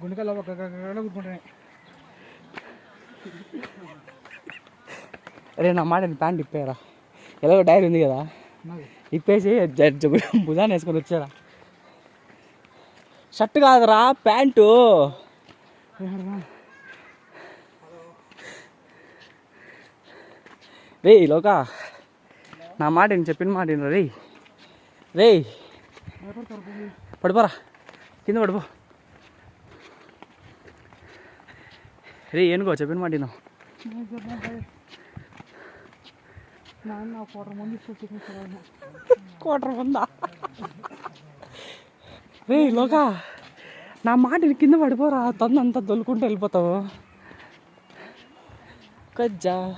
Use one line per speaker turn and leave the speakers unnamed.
గుండెకాయలు ఒక గుర్తుంటున్నాయి
అరే నా మాట ప్యాంట్ ఇప్పేరా ఎలాగో డైరీ ఉంది కదా. ఇప్పేసి భుజాన్ని వేసుకొని వచ్చారా. షర్ట్ కాదురా ప్యాంటు. రే లోక. నా మాట నేను చెప్పిన మాట రే రే పడిపోరా కింద పడిపో రే ఏనుకో చెప్పిన మాట రే లోక నా మాట కింద పడిపోరా. తొందంతా దొల్లుకుంటూ వెళ్ళిపోతావు. కజ్జా.